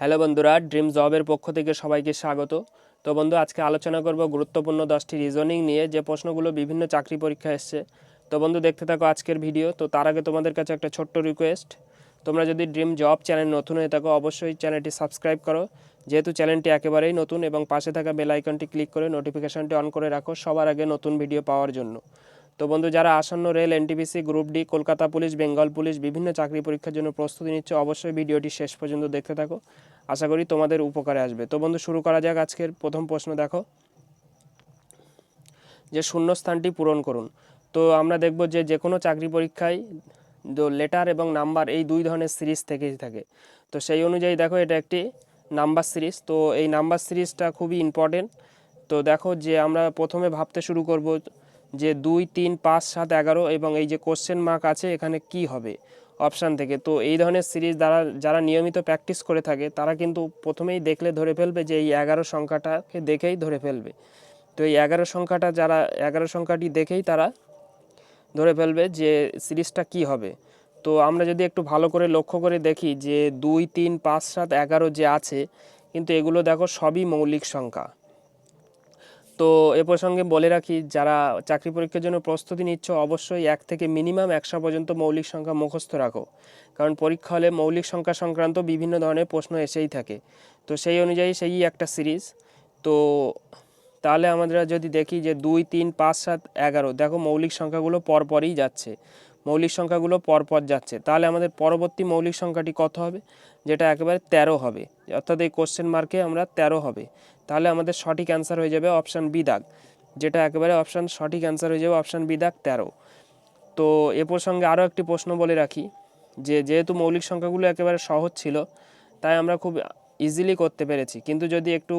Hello বন্ধুরা, dream জবের পক্ষ থেকে সবাইকে স্বাগত। তো বন্ধু, আজকে আলোচনা করব গুরুত্বপূর্ণ দশটি রিজনিং নিয়ে, যে প্রশ্নগুলো বিভিন্ন চাকরি পরীক্ষা এসছে। তো বন্ধু, দেখতে থাকো আজকের ভিডিও তো তার আগে তোমাদের কাছে একটা ছোট্ট রিকোয়েস্ট তোমরা যদি ড্রিম জব চ্যানেল নতুন হয়ে থাকো, অবশ্যই চ্যানেলটি সাবস্ক্রাইব করো। যেহেতু চ্যানেলটি একেবারেই নতুন এবং পাশে থাকা বেল আইকনটি ক্লিক করে নোটিফিকেশনটি অন করে রাখো সবার আগে নতুন ভিডিও পাওয়ার জন্য। তো বন্ধু, যারা আসন্ন rail NTPC group D Kolkata police, Bengal police বিভিন্ন চাকরি পরীক্ষার জন্য প্রস্তুতি নিচ্ছে, অবশ্যই ভিডিওটি শেষ পর্যন্ত দেখতে থাকো। আশা করি তোমাদের উপকারে আসবে। তো বন্ধু, শুরু করা যাক আজকের প্রথম প্রশ্ন, দেখো। যে শূন্যস্থানটি পূরণ করুন। তো আমরা দেখব যে যে কোনো চাকরি পরীক্ষায় লেটার এবং নাম্বার এই দুই ধরনের সিরিজ থেকেই থাকে। তো সেই অনুযায়ী দেখো, এটা একটি নাম্বার সিরিজ। তো এই নাম্বার সিরিজটা খুবই ইম্পর্টেন্ট। তো দেখো যে আমরা প্রথমে ভাবতে শুরু করব যে দুই, তিন, পাঁচ, সাত, এগারো এবং এই যে কোশ্চেন মার্ক আছে, এখানে কি হবে? অপশান থেকে। তো এই ধরনের সিরিজ দ্বারা যারা নিয়মিত প্র্যাকটিস করে থাকে, তারা কিন্তু প্রথমেই দেখলে ধরে ফেলবে যে এই এগারো সংখ্যাটাকে দেখেই ধরে ফেলবে। তো এই এগারো সংখ্যাটা যারা, এগারো সংখ্যাটি দেখেই তারা ধরে ফেলবে যে সিরিজটা কি হবে। তো আমরা যদি একটু ভালো করে লক্ষ্য করে দেখি যে দুই, তিন, পাঁচ, সাত, এগারো যে আছে, কিন্তু এগুলো দেখো সবই মৌলিক সংখ্যা। তো এ প্রসঙ্গে বলে রাখি, যারা চাকরি পরীক্ষার জন্য প্রস্তুতি নিচ্ছ, অবশ্যই এক থেকে মিনিমাম একশো পর্যন্ত মৌলিক সংখ্যা মুখস্থ রাখো। কারণ পরীক্ষা হলে মৌলিক সংখ্যা সংক্রান্ত বিভিন্ন ধরনের প্রশ্ন এসেই থাকে। তো সেই অনুযায়ী সেই একটা সিরিজ। তো তাহলে আমরা যদি দেখি যে দুই, তিন, পাঁচ, সাত, এগারো, দেখো মৌলিক সংখ্যাগুলো পরপরই যাচ্ছে। মৌলিক সংখ্যাগুলো পরপর যাচ্ছে। তাহলে আমাদের পরবর্তী মৌলিক সংখ্যাটি কত হবে? যেটা একেবারে তেরো হবে। অর্থাৎ এই কোশ্চেন মার্কে আমরা তেরো হবে। তাহলে আমাদের সঠিক অ্যান্সার হয়ে যাবে অপশান বি দাগ, যেটা একেবারে অপশান সঠিক অ্যান্সার হয়ে যাবে অপশান বি দাগ তেরো। তো এ প্রসঙ্গে আরও একটি প্রশ্ন বলে রাখি, যে যেহেতু মৌলিক সংখ্যাগুলো একেবারে সহজ ছিল, তাই আমরা খুব ইজিলি করতে পেরেছি। কিন্তু যদি একটু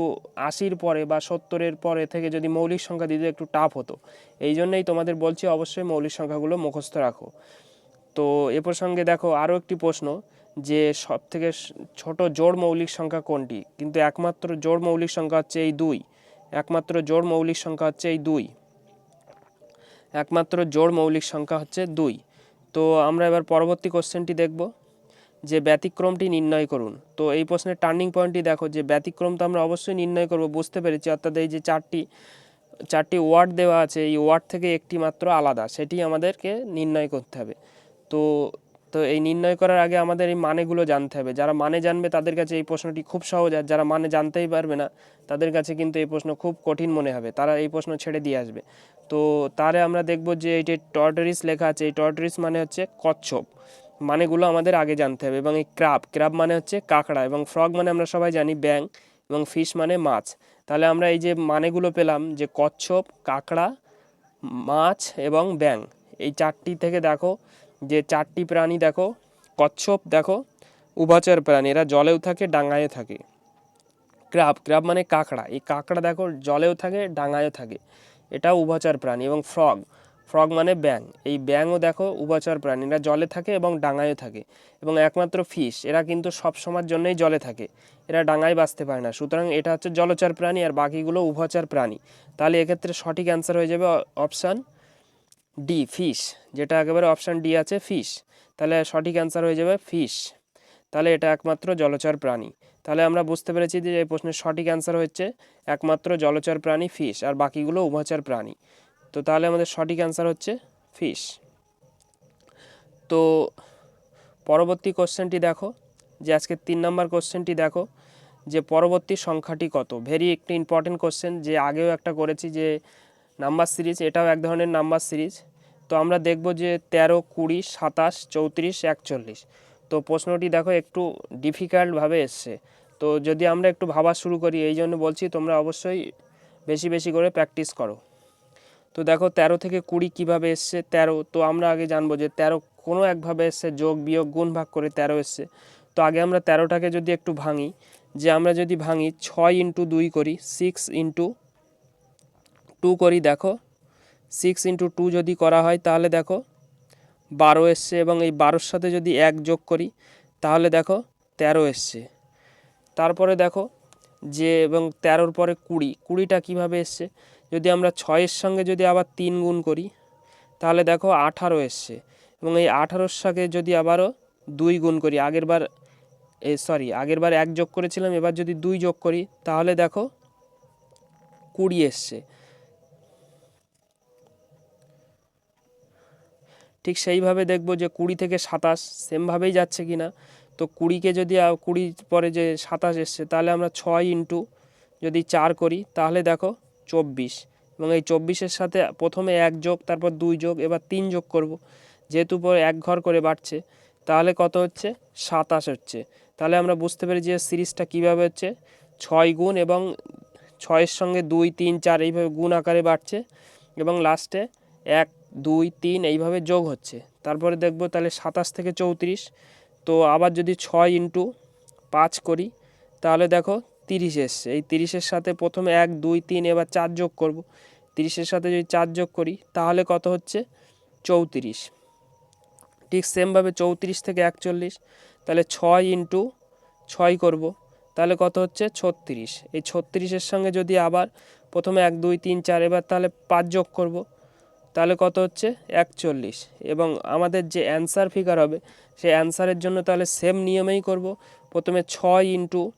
আশির পরে বা সত্তরের পরে থেকে যদি মৌলিক সংখ্যা দিতে একটু টাফ হতো, এই জন্যই তোমাদের বলছি অবশ্যই মৌলিক সংখ্যাগুলো মুখস্থ রাখো। তো এ প্রসঙ্গে দেখো আরও একটি প্রশ্ন যে সব থেকে ছোট জোড় মৌলিক সংখ্যা কোনটি? কিন্তু একমাত্র জোড় মৌলিক সংখ্যা হচ্ছে এই দুই। একমাত্র জোড় মৌলিক সংখ্যা হচ্ছে এই দুই। একমাত্র জোড় মৌলিক সংখ্যা হচ্ছে দুই। তো আমরা এবার পরবর্তী কোশ্চেনটি দেখব যে ব্যতিক্রমটি নির্ণয় করুন। তো এই প্রশ্নের টার্নিং পয়েন্টটি দেখো যে ব্যতিক্রম তো আমরা অবশ্যই নির্ণয় করব, বুঝতে পেরেছি। অর্থাৎ এই যে চারটি চারটি ওয়ার্ড দেওয়া আছে, এই ওয়ার্ড থেকে একটি মাত্র আলাদা, সেটি আমাদেরকে নির্ণয় করতে হবে। তো তো এই নির্ণয় করার আগে আমাদের এই মানেগুলো জানতে হবে। যারা মানে জানবে তাদের কাছে এই প্রশ্নটি খুব সহজ, আর যারা মানে জানতেই পারবে না তাদের কাছে কিন্তু এই প্রশ্ন খুব কঠিন মনে হবে। তারা এই প্রশ্ন ছেড়ে দিয়ে আসবে। তো তারে আমরা দেখব যে যে টর্টরিস লেখা আছে, এই টর্টরিস মানে হচ্ছে কচ্ছপ। মানেগুলো আমাদের আগে জানতে হবে এবং এই ক্রাব ক্রাব মানে হচ্ছে কাঁকড়া এবং ফ্রগ মানে আমরা সবাই জানি ব্যাং এবং ফিশ মানে মাছ। তাহলে আমরা এই যে মানেগুলো পেলাম যে কচ্ছপ, কাঁকড়া, মাছ এবং ব্যাং এই চারটি থেকে দেখো যে চারটি প্রাণী দেখো, কচ্ছপ দেখো, উভচর প্রাণী, এরা জলেও থাকে ডাঙায়ও থাকে। ক্রাব ক্রাব মানে কাঁকড়া, এই কাঁকড়া দেখো জলেও থাকে ডাঙায়ও থাকে। এটা উভচর প্রাণী এবং ফ্রগ ফ্রগ মানে ব্যাং এই ব্যাংও দেখো উভচর প্রাণী, এরা জলে থাকে এবং ডাঙায়ও থাকে। এবং একমাত্র ফিশ, এরা কিন্তু সব সময়ের জন্যই জলে থাকে। এরা ডাঙায় বাঁচতে পারে না। সুতরাং এটা হচ্ছে জলচর প্রাণী আর বাকিগুলো উভচর প্রাণী। তাহলে এক্ষেত্রে সঠিক অ্যান্সার হয়ে যাবে অপশান ডি ফিশ যেটা একেবারে অপশান ডি আছে ফিশ তাহলে সঠিক অ্যান্সার হয়ে যাবে ফিশ তাহলে এটা একমাত্র জলচর প্রাণী। তাহলে আমরা বুঝতে পেরেছি যে এই প্রশ্নের সঠিক অ্যান্সার হচ্ছে একমাত্র জলচর প্রাণী ফিশ আর বাকিগুলো উভচর প্রাণী। তো তাহলে আমাদের সঠিক অ্যান্সার হচ্ছে ফিশ তো পরবর্তী কোশ্চেনটি দেখো, যে আজকে তিন নম্বর কোশ্চেনটি দেখো, যে পরবর্তী সংখ্যাটি কত? ভেরি একটি ইম্পর্টেন্ট কোশ্চেন যে আগেও একটা করেছি যে নাম্বার সিরিজ, এটাও এক ধরনের নাম্বার সিরিজ। তো আমরা দেখব যে তেরো, কুড়ি, সাতাশ, চৌত্রিশ, একচল্লিশ। তো প্রশ্নটি দেখো একটু ডিফিকাল্টভাবে এসছে। তো যদি আমরা একটু ভাবা শুরু করি, এই জন্য বলছি তোমরা অবশ্যই বেশি বেশি করে প্র্যাকটিস করো। তো দেখো তেরো থেকে কুড়ি কীভাবে এসছে? তেরো, তো আমরা আগে জানব যে তেরো কোনো একভাবে এসছে, যোগ, বিয়োগ, গুণ, ভাগ করে তেরো এসছে। তো আগে আমরা তেরোটাকে যদি একটু ভাঙি, যে আমরা যদি ভাঙি, ছয় ইন্টু দুই করি, সিক্স ইন্টু টু করি, দেখো সিক্স ইন্টু টু যদি করা হয়, তাহলে দেখো বারো এসছে এবং এই বারোর সাথে যদি এক যোগ করি, তাহলে দেখো তেরো এসছে। তারপরে দেখো যে এবং তেরোর পরে কুড়ি, কুড়িটা কীভাবে এসছে? যদি আমরা ছয়ের সঙ্গে যদি আবার তিন গুণ করি, তাহলে দেখো আঠারো এসছে এবং এই আঠারোর সাথে যদি আবারও দুই গুণ করি, আগের বার, এ সরি আগের বার এক যোগ করেছিলাম, এবার যদি দুই যোগ করি, তাহলে দেখো কুড়ি এসছে। ঠিক সেইভাবে দেখব যে কুড়ি থেকে সাতাশ সেমভাবেই যাচ্ছে কি না তো কুড়িকে যদি কুড়ি পরে যে সাতাশ এসছে, তাহলে আমরা ছয় ইন্টু যদি চার করি, তাহলে দেখো চব্বিশ। এবং এই চব্বিশের সাথে প্রথমে এক যোগ, তারপর দুই যোগ, এবার তিন যোগ করব। যেহেতু পরে এক ঘর করে বাড়ছে, তাহলে কত হচ্ছে? সাতাশ হচ্ছে। তাহলে আমরা বুঝতে পারি যে সিরিজটা কীভাবে হচ্ছে? ছয় গুণ এবং ছয়ের সঙ্গে দুই, তিন, চার এইভাবে গুণ আকারে বাড়ছে। এবং লাস্টে এক দুই, তিন এইভাবে যোগ হচ্ছে। তারপরে দেখব তাহলে সাতাশ থেকে চৌত্রিশ। তো আবার যদি ছয় ইন্টু পাঁচ করি, তাহলে দেখো তিরিশ এসছে। এই তিরিশের সাথে প্রথমে এক, দুই, তিন এবার চার যোগ করব। তিরিশের সাথে যদি চার যোগ করি, তাহলে কত হচ্ছে? চৌত্রিশ। ঠিক সেমভাবে চৌত্রিশ থেকে একচল্লিশ। তাহলে ছয় ইন্টু ছয় করব, তাহলে কত হচ্ছে? ছত্রিশ। এই ছত্রিশের সঙ্গে যদি আবার প্রথমে এক, দুই, তিন, চার এবার তাহলে পাঁচ যোগ করব তাহলে কত হচ্ছে? একচল্লিশ। এবং আমাদের যে অ্যান্সার ফিগার হবে, সেই অ্যান্সারের জন্য তাহলে সেম নিয়মেই করব। প্রথমে ছয় ইন্টু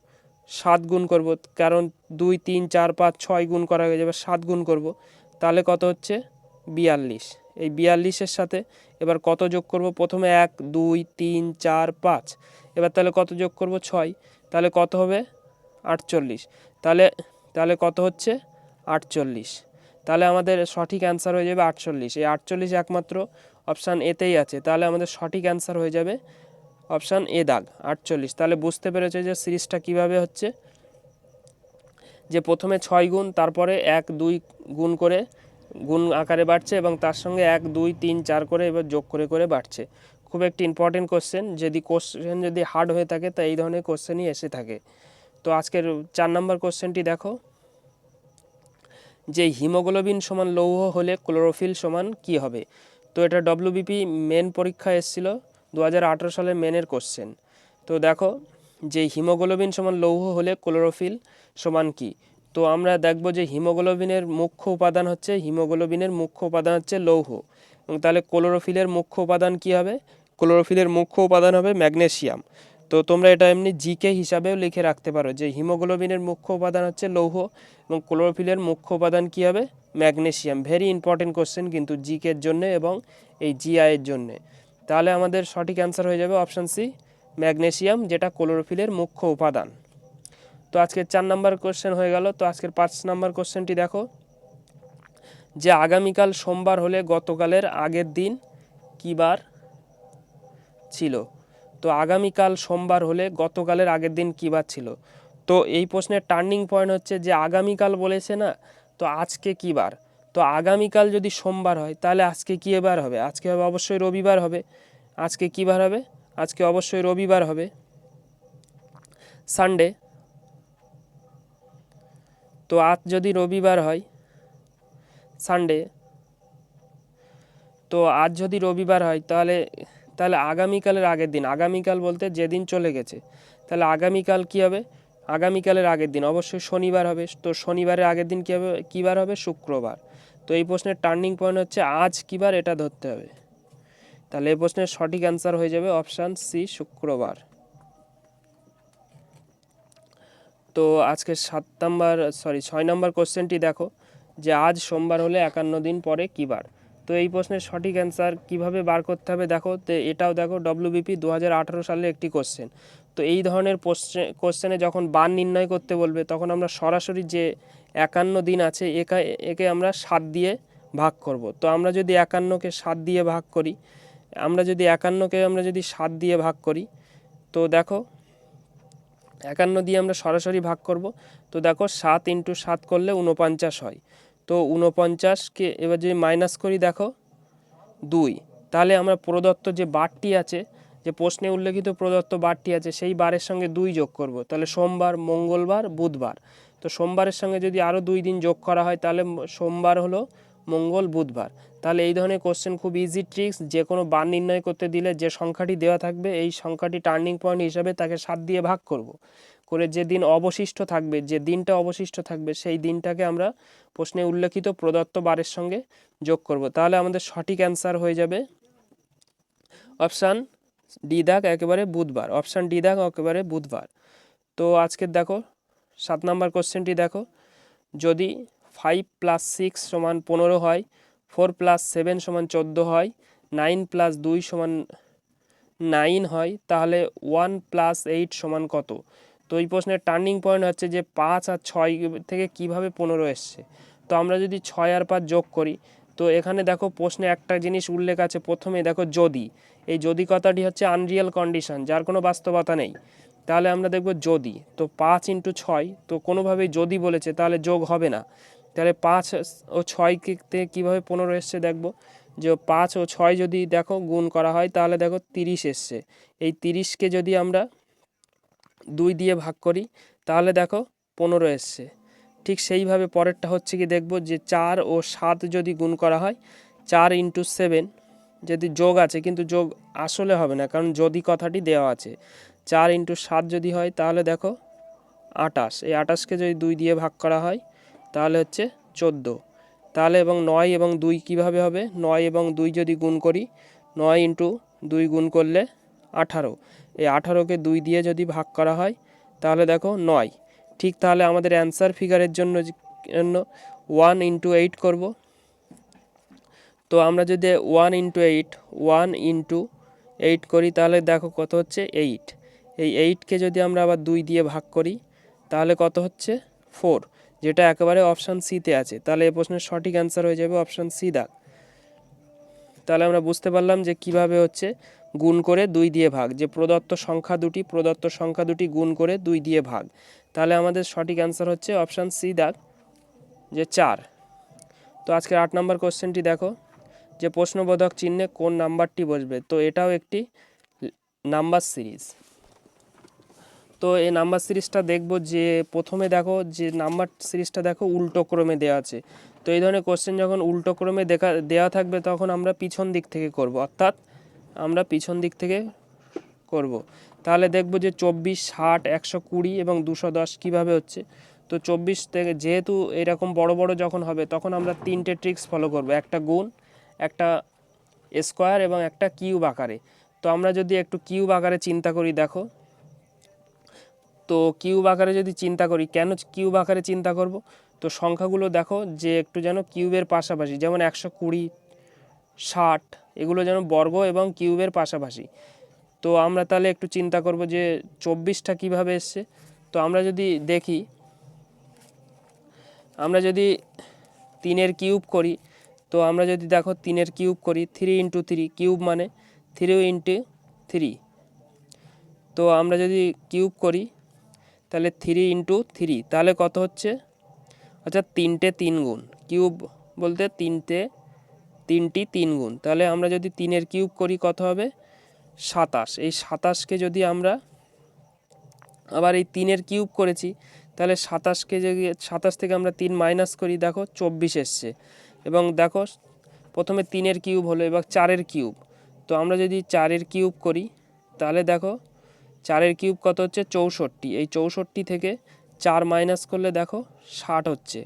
সাত গুণ করব, কারণ দুই, তিন, চার, পাঁচ, ছয় গুণ করা হয়ে যাবে, সাত গুণ করব। তাহলে কত হচ্ছে? বিয়াল্লিশ। এই বিয়াল্লিশের সাথে এবার কত যোগ করব? প্রথমে এক, দুই, তিন, চার, পাঁচ। এবার তাহলে কত যোগ করব? ছয়। তাহলে কত হবে? আটচল্লিশ। তাহলে তাহলে কত হচ্ছে? আটচল্লিশ। তাহলে আমাদের সঠিক অ্যান্সার হয়ে যাবে আটচল্লিশ। এই আটচল্লিশ একমাত্র অপশান এতেই আছে। তাহলে আমাদের সঠিক অ্যান্সার হয়ে যাবে অপশান এ দাগ, আটচল্লিশ। তাহলে বুঝতে পেরেছে যে সিরিজটা কীভাবে হচ্ছে? যে প্রথমে ছয় গুণ, তারপরে এক, দুই গুণ করে গুণ আকারে বাড়ছে এবং তার সঙ্গে এক, দুই, তিন, চার করে এবার যোগ করে করে বাড়ছে। খুব একটি ইম্পর্টেন্ট কোশ্চেন যদি কোশ্চেন যদি হার্ড হয়ে থাকে, তা এই ধরনের কোশ্চেনই এসে থাকে। তো আজকের চার নম্বর কোশ্চেনটি দেখো। যে হিমোগ্লোবিন সমান লৌহ হলে ক্লোরোফিল সমান কি হবে? তো এটা ডব্লিউবিপি মেন পরীক্ষা এসেছিল দু সালের মেনের কোশ্চেন তো দেখো, যে হিমোগ্লোবিন সমান লৌহ হলে ক্লোরোফিল সমান কি? তো আমরা দেখব যে হিমোগ্লোবিনের মুখ্য উপাদান হচ্ছে, হিমোগ্লোবিনের মুখ্য উপাদান হচ্ছে লৌহ। এবং তাহলে ক্লোরোফিলের মুখ্য উপাদান কি হবে? ক্লোরোফিলের মুখ্য উপাদান হবে ম্যাগনেসিয়াম। তো তোমরা এটা এমনি জিকে হিসাবেও লিখে রাখতে পারো যে হিমোগ্লোবিনের মুখ্য উপাদান হচ্ছে লৌহ এবং ক্লোরোফিলের মুখ্য উপাদান কী হবে? ম্যাগনেশিয়াম ভেরি ইম্পর্টেন্ট কোশ্চেন কিন্তু জিকের জন্য এবং এই জিআইয়ের জন্যে। তাহলে আমাদের সঠিক অ্যান্সার হয়ে যাবে অপশান সি ম্যাগনেশিয়াম যেটা ক্লোরোফিলের মুখ্য উপাদান। তো আজকের চার নাম্বার কোশ্চেন হয়ে গেল। তো আজকের পাঁচ নাম্বার কোশ্চেনটি দেখো। যে আগামীকাল সোমবার হলে গতকালের আগের দিন কী বার ছিল? তো আগামীকাল সোমবার হলে গতকালের আগের দিন কী বার ছিল? তো এই প্রশ্নের টার্নিং পয়েন্ট হচ্ছে যে আগামীকাল বলেছে না, তো আজকে কী বার? তো আগামীকাল যদি সোমবার হয়, তাহলে আজকে কী এবার হবে? আজকে হবে অবশ্যই রবিবার হবে। আজকে কী বার হবে? আজকে অবশ্যই রবিবার হবে। সানডে তো আজ যদি রবিবার হয় সানডে তো আজ যদি রবিবার হয়, তাহলে তাহলে আগামীকালের আগের দিন, আগামীকাল বলতে যেদিন চলে গেছে, তাহলে আগামীকাল কী হবে? আগামীকালের আগের দিন, অবশ্যই শনিবার হবে। তো শনিবারের আগের দিন কী হবে? কী বার হবে? শুক্রবার। তো এই প্রশ্নের টার্নিং পয়েন্ট হচ্ছে আজ কী বার এটা ধরতে হবে। তাহলে এই প্রশ্নের সঠিক অ্যান্সার হয়ে যাবে অপশান সি শুক্রবার। তো আজকে সাত নাম্বার সরি ছয় নাম্বার কোশ্চেনটি দেখো যে আজ সোমবার হলে একান্ন দিন পরে কী বার? তো এই প্রশ্নের সঠিক অ্যান্সার কীভাবে বার করতে হবে? দেখো, তো এটাও দেখো ডব্লিউবিপি দু হাজার আঠারো সালে একটি কোশ্চেন তো এই ধরনের কোশ্চেনে যখন বার নির্ণয় করতে বলবে, তখন আমরা সরাসরি যে একান্ন দিন আছে, একা, একে আমরা সাত দিয়ে ভাগ করব। তো আমরা যদি একান্নকে সাত দিয়ে ভাগ করি, আমরা যদি একান্নকে আমরা যদি সাত দিয়ে ভাগ করি, তো দেখো, একান্ন দিয়ে আমরা সরাসরি ভাগ করব। তো দেখো, সাত ইন্টু সাত করলে উনপঞ্চাশ হয়। তো উনপঞ্চাশকে এবার যদি মাইনাস করি দেখো, দুই। তাহলে আমরা প্রদত্ত যে বারটি আছে, যে প্রশ্নে উল্লেখিত প্রদত্ত বারটি আছে, সেই বারের সঙ্গে দুই যোগ করব। তাহলে সোমবার, মঙ্গলবার, বুধবার। তো সোমবারের সঙ্গে যদি আরও দুই দিন যোগ করা হয়, তাহলে সোমবার হলো মঙ্গল, বুধবার। তাহলে এই ধরনের কোশ্চেন খুব ইজি ট্রিক্স যে কোনো বার নির্ণয় করতে দিলে যে সংখ্যাটি দেওয়া থাকবে, এই সংখ্যাটি টার্নিং পয়েন্ট হিসাবে তাকে সাত দিয়ে ভাগ করব। করে যে দিন অবশিষ্ট থাকবে, যে দিনটা অবশিষ্ট থাকবে, সেই দিনটাকে আমরা প্রশ্নে উল্লেখিত প্রদত্ত বারের সঙ্গে যোগ করব। তাহলে আমাদের সঠিক অ্যান্সার হয়ে যাবে অপশান ডি দাগ একেবারে বুধবার অপশান ডি দাগ একেবারে বুধবার। তো আজকের দেখো, সাত নাম্বার কোশ্চেনটি দেখো, যদি ফাইভ প্লাস সিক্স সমান পনেরো হয় ফোর প্লাস সেভেন সমান চোদ্দ হয় নাইন প্লাস দুই সমান নাইন হয়, তাহলে ওয়ান প্লাস এইট সমান কত? তো এই প্রশ্নের টার্নিং পয়েন্ট হচ্ছে যে পাঁচ আর ছয় থেকে কীভাবে পনেরো এসছে। তো আমরা যদি ছয় আর পাঁচ যোগ করি, তো এখানে দেখো প্রশ্নে একটা জিনিস উল্লেখ আছে। প্রথমে দেখো যদি। এই যদি কথাটি হচ্ছে আনরিয়াল কন্ডিশন যার কোনো বাস্তবতা নেই। তাহলে আমরা দেখব যদি। তো পাঁচ ইন্টু ছয়, তো কোনোভাবেই যদি বলেছে, তাহলে যোগ হবে না। তাহলে পাঁচ ও ছয় কীভাবে পনেরো এসছে দেখব? যে পাঁচ ও ছয় যদি দেখো গুণ করা হয়, তাহলে দেখো তিরিশ এসছে। এই তিরিশকে যদি আমরা দুই দিয়ে ভাগ করি, তাহলে দেখো পনেরো এসছে। ঠিক সেইভাবে পরেরটা হচ্ছে কি দেখব যে চার ও সাত যদি গুণ করা হয়, চার ইন্টু সেভেন যদি যোগ আছে, কিন্তু যোগ আসলে হবে না, কারণ যদি কথাটি দেওয়া আছে। চার ইন্টু সাত যদি হয়, তাহলে দেখো আটাশ এই আটাশকে যদি দুই দিয়ে ভাগ করা হয়, তাহলে হচ্ছে চোদ্দ। তাহলে এবং নয় এবং দুই কীভাবে হবে? নয় এবং দুই যদি গুণ করি, নয় ইন্টু দুই গুণ করলে আঠারো। এই আঠারোকে দুই দিয়ে যদি ভাগ করা হয়, তাহলে দেখো নয়। ঠিক তাহলে আমাদের অ্যান্সার ফিগারের জন্য জন্য ওয়ান ইন্টু এইট করব। তো আমরা যদি one into eight one into eight করি, তাহলে দেখো কত হচ্ছে এইট এই এইটকে যদি আমরা আবার দুই দিয়ে ভাগ করি, তাহলে কত হচ্ছে ফোর যেটা একেবারে অপশান সিতে আছে। তাহলে এই প্রশ্নের সঠিক অ্যান্সার হয়ে যাবে অপশান সি দাগ। তাহলে আমরা বুঝতে পারলাম যে কীভাবে হচ্ছে গুণ করে দুই দিয়ে ভাগ। যে প্রদত্ত সংখ্যা দুটি, প্রদত্ত সংখ্যা দুটি গুণ করে দুই দিয়ে ভাগ। তাহলে আমাদের সঠিক অ্যান্সার হচ্ছে অপশান সি দাগ যে চার। তো আজকের আট নম্বর কোশ্চেনটি দেখো, যে প্রশ্নবোধক চিহ্নে কোন নাম্বারটি বসবে। তো এটাও একটি নাম্বার সিরিজ তো এই নাম্বার সিরিজটা দেখব যে প্রথমে দেখো, যে নাম্বার সিরিজটা দেখো উল্টো ক্রমে দেওয়া আছে। তো এই ধরনের কোশ্চেন যখন উল্টো ক্রমে দেখা দেওয়া থাকবে তখন আমরা পিছন দিক থেকে করব। অর্থাৎ আমরা পিছন দিক থেকে করব। তাহলে দেখব যে চব্বিশ, ষাট, একশো কুড়ি এবং দুশো দশ কীভাবে হচ্ছে। তো চব্বিশ থেকে যেহেতু এরকম বড় বড় যখন হবে, তখন আমরা তিনটে ট্রিক্স ফলো করব। একটা গুণ, একটা স্কোয়ার এবং একটা কিউব আকারে। তো আমরা যদি একটু কিউব আকারে চিন্তা করি, দেখো। তো কিউব আকারে যদি চিন্তা করি, কেন কিউব আকারে চিন্তা করব? তো সংখ্যাগুলো দেখো, যে একটু যেন কিউবের পাশাপাশি, যেমন একশো কুড়ি ষাট, এগুলো যেন বর্গ এবং কিউবের পাশাপাশি। তো আমরা তাহলে একটু চিন্তা করব যে চব্বিশটা কীভাবে এসছে। তো আমরা যদি দেখি, আমরা যদি তিনের কিউব করি, তো আমরা যদি দেখো তিনের কিউব করি, থ্রি ইন্টু থ্রি, কিউব মানে থ্রি ইন্টু থ্রি। তো আমরা যদি কিউব করি, তাহলে থ্রি ইন্টু থ্রি, তাহলে কত হচ্ছে? আচ্ছা তিনটে তিন গুণ। কিউব বলতে তিনটে তিনটি তিন গুণ। তাহলে আমরা যদি তিনের কিউব করি কত হবে? সাতাশ। এই সাতাশকে যদি আমরা আবার এই তিনের কিউব করেছি, তাহলে সাতাশকে যদি, সাতাশ থেকে আমরা তিন মাইনাস করি, দেখো চব্বিশ এসছে। এবং দেখো প্রথমে তিনের কিউব হলো, এবার চারের কিউব। তো আমরা যদি চারের কিউব করি, তাহলে দেখো চারের কিউব কত হচ্ছে? চৌষট্টি। এই চৌষট্টি থেকে চার মাইনাস করলে দেখো ষাট হচ্ছে।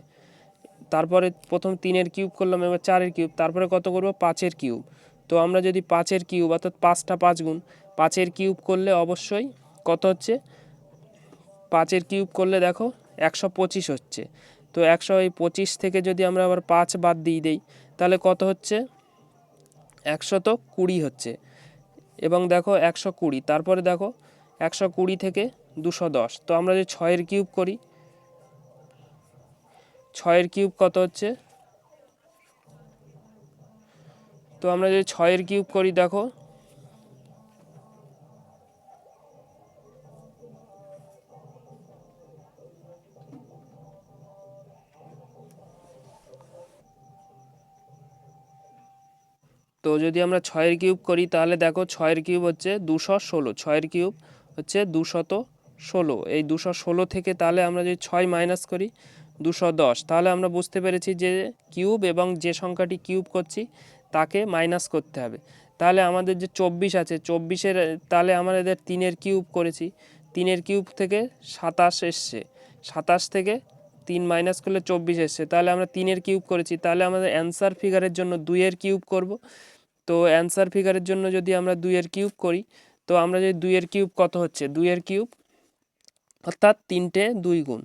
তারপরে প্রথম তিনের কিউব করলাম, এবার চারের কিউব, তারপরে কত করব? পাঁচের কিউব। তো আমরা যদি পাঁচের কিউব, অর্থাৎ পাঁচটা পাঁচ গুণ, পাঁচের কিউব করলে অবশ্যই কত হচ্ছে? পাঁচের কিউব করলে দেখো একশো পঁচিশ হচ্ছে। তো একশো এই পঁচিশ থেকে যদি আমরা আবার পাঁচ বাদ দিয়ে দেই, তাহলে কত হচ্ছে? একশো তো কুড়ি হচ্ছে। এবং দেখো একশো কুড়ি, তারপরে দেখো একশো কুড়ি থেকে দুশো দশ। তো আমরা যদি ছয়ের কিউব করি ছয়ের কিউব কত হচ্ছে? তো আমরা যদি ছয়ের কিউব করি, দেখো। তো যদি আমরা ছয়ের কিউব করি, তাহলে দেখো ছয়ের কিউব হচ্ছে দুশো ষোলো। ছয়ের কিউব হচ্ছে দুশত ষোলো। এই দুশো ষোলো থেকে তাহলে আমরা যদি ছয় মাইনাস করি দুশো দশ। তাহলে আমরা বুঝতে পেরেছি যে কিউব এবং যে সংখ্যাটি কিউব করছি, তাকে মাইনাস করতে হবে। তাহলে আমাদের যে চব্বিশ আছে, চব্বিশের, তাহলে আমাদের তিনের কিউব করেছি। তিনের কিউব থেকে সাতাশ এসছে। সাতাশ থেকে তিন মাইনাস করলে চব্বিশ এসছে। তাহলে আমরা তিনের কিউব করেছি। তাহলে আমাদের অ্যান্সার ফিগারের জন্য দুইয়ের কিউব করব। তো অ্যান্সার ফিগারের জন্য যদি আমরা দুইয়ের কিউব করি, তো আমরা যদি দুইয়ের কিউব কত হচ্ছে? দুইয়ের কিউব অর্থাৎ তিনটে দুই গুণ।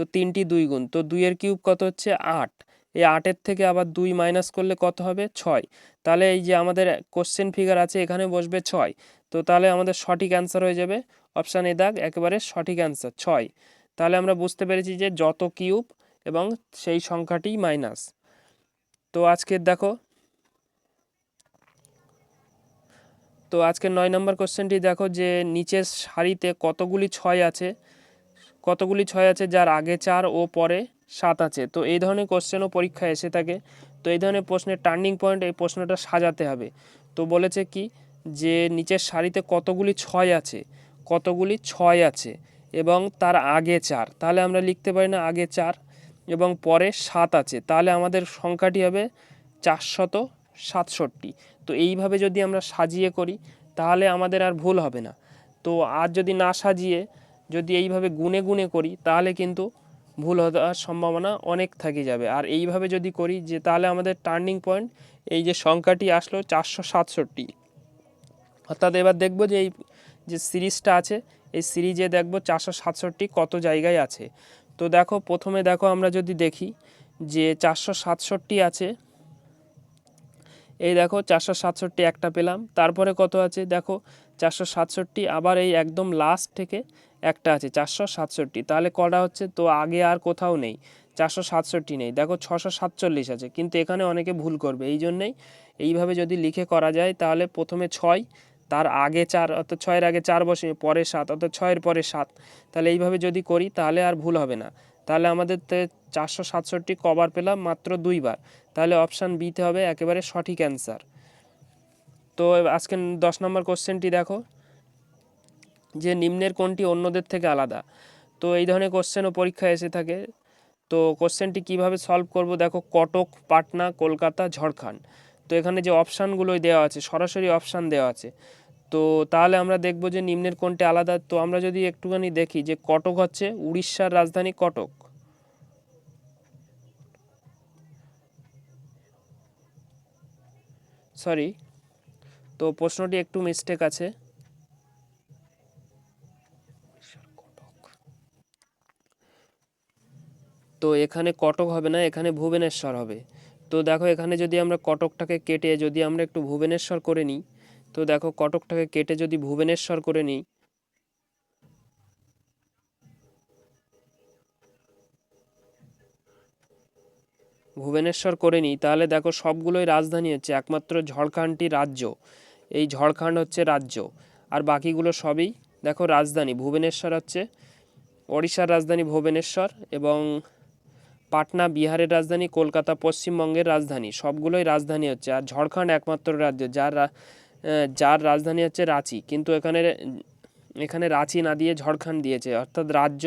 তো তিনটি দুই গুণ, তো দুইয়ের কিউব কত হচ্ছে? আট। এই আটের থেকে আবার দুই মাইনাস করলে কত হবে? ছয়। তাহলে এই যে আমাদের কোশ্চেন ফিগার আছে, এখানে বসবে ছয়। তো তাহলে আমাদের সঠিক অ্যান্সার হয়ে যাবে। অপশান এ দাগ, একেবারে সঠিক অ্যান্সার ছয়। তাহলে আমরা বুঝতে পেরেছি যে যত কিউব এবং সেই সংখ্যাটি মাইনাস। তো আজকের দেখো। তো আজকের নয় নম্বর কোশ্চেনটি দেখো যে নিচের সারিতে কতগুলি ছয় আছে? কতগুলি ছয় আছে যার আগে চার ও পরে সাত আছে? তো এই ধরনের কোশ্চেনও পরীক্ষায় এসে থাকে। তো এই ধরনের প্রশ্নের টার্নিং পয়েন্ট এই প্রশ্নটা সাজাতে হবে। তো বলেছে কি যে নিচের সারিতে কতগুলি ছয় আছে? কতগুলি ছয় আছে এবং তার আগে চার। তাহলে আমরা লিখতে পারি না আগে চার এবং পরে সাত আছে। তাহলে আমাদের সংখ্যাটি হবে চারশত সাতষট্টি। তো এইভাবে যদি আমরা সাজিয়ে করি, তাহলে আমাদের আর ভুল হবে না। তো আর যদি না সাজিয়ে যদি এইভাবে গুনে গুনে করি, তাহলে কিন্তু ভুল হওয়ার সম্ভাবনা অনেক থেকে যাবে। আর এইভাবে যদি করি যে, তাহলে আমাদের টার্নিং পয়েন্ট এই যে সংখ্যাটি আসলো চারশো সাতষট্টি। অর্থাৎ এবার দেখব যে এই, যে সিরিজটা আছে, এই সিরিজে দেখব চারশো সাতষট্টি কত জায়গায় আছে। তো দেখো, প্রথমে দেখো আমরা যদি দেখি যে চারশো সাতষট্টি আছে, এই দেখো চারশো সাতষট্টি একটা পেলাম। তারপরে কত আছে? দেখো, চারশো সাতষট্টি আবার এই একদম লাস্ট থেকে একটা আছে, চারশো সাতষট্টি। তাহলে কটা হচ্ছে? তো আগে আর কোথাও নেই। চারশো সাতষট্টি নেই। দেখো ছশো সাতচল্লিশ আছে, কিন্তু এখানে অনেকে ভুল করবে। এই জন্যেই এইভাবে যদি লিখে করা যায়, তাহলে প্রথমে ছয়, তার আগে চার, অর্থাৎ ছয়ের আগে চার বসে, পরে সাত, অর্থাৎ ছয়ের পরে সাত। তাহলে এইভাবে যদি করি, তাহলে আর ভুল হবে না। তাহলে আমাদের চারশো সাতষট্টি কবার পেলাম মাত্র দুইবার। তাহলে অপশান বিতে হবে একেবারে সঠিক অ্যান্সার। তো আজকে দশ নম্বর কোশ্চেনটি দেখো। যে নিম্নের কোনটি অন্যদের থেকে আলাদা। তো এই ধরনের কোশ্চেনও পরীক্ষায় এসে থাকে। তো কোশ্চেনটি কীভাবে সলভ করব? দেখো, কটক, পাটনা, কলকাতা ঝড়খান্ড তো এখানে যে অপশানগুলোই দেওয়া আছে, সরাসরি অপশান দেওয়া আছে। তো তাহলে আমরা দেখব যে নিম্নের কোনটি আলাদা। তো আমরা যদি একটুখানি দেখি যে কটক হচ্ছে উড়িষ্যার রাজধানী কটক। সরি তো প্রশ্নটি একটু মিস্টেক আছে। তো এখানে কটক হবে না, এখানে ভুবনেশ্বর হবে। তো দেখো এখানে যদি আমরা কটকটাকে কেটে যদি আমরা একটু ভুবনেশ্বর করে নিই, তো দেখো কটকটাকে কেটে যদি ভুবনেশ্বর করে নিই, ভুবনেশ্বর করে নিই, তাহলে দেখো সবগুলোই রাজধানী হচ্ছে, একমাত্র ঝড়খান্ডটি রাজ্য। এই ঝড়খান্ড হচ্ছে রাজ্য। আর বাকিগুলো সবই দেখো রাজধানী, ভুবনেশ্বর হচ্ছে, ওড়িশার রাজধানী ভুবনেশ্বর এবং পাটনা, বিহারের রাজধানী, কলকাতা, পশ্চিমবঙ্গের রাজধানী, সবগুলোই রাজধানী হচ্ছে। আর ঝড়খান্ড একমাত্র রাজ্য, যার যার রাজধানী হচ্ছে রাঁচি। কিন্তু এখানে এখানে রাঁচি না দিয়ে ঝড়খান্ড দিয়েছে, অর্থাৎ রাজ্য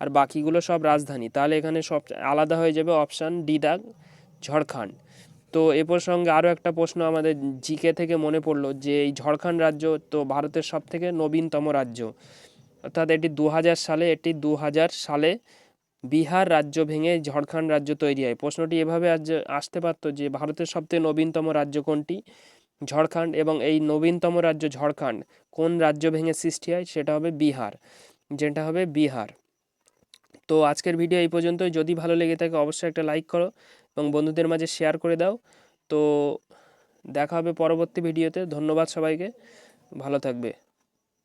আর বাকিগুলো সব রাজধানী। তাহলে এখানে সব আলাদা হয়ে যাবে অপশান ডি দাগ ঝড়খান্ড তো এ প্রসঙ্গে আরও একটা প্রশ্ন আমাদের জিকে থেকে মনে পড়ল যে, এই ঝড়খান্ড রাজ্য তো ভারতের সব থেকে নবীনতম রাজ্য। অর্থাৎ এটি দু হাজার সালে, এটি দু হাজার সালে বিহার রাজ্য ভেঙে ঝড়খান্ড রাজ্য তৈরি হয়। প্রশ্নটি এভাবে আজ আসতে পারত যে, ভারতের সবথেকে নবীনতম রাজ্য কোনটি? ঝড়খান্ড এবং এই নবীনতম রাজ্য ঝড়খান্ড কোন রাজ্য ভেঙে সৃষ্টি হয়? সেটা হবে বিহার, যেটা হবে বিহার। তো আজকের ভিডিও এই পর্যন্তই। যদি ভালো লেগে থাকে অবশ্যই একটা লাইক করো এবং বন্ধুদের মাঝে শেয়ার করে দাও। তো দেখা হবে পরবর্তী ভিডিওতে। ধন্যবাদ সবাইকে। ভালো থাকবে।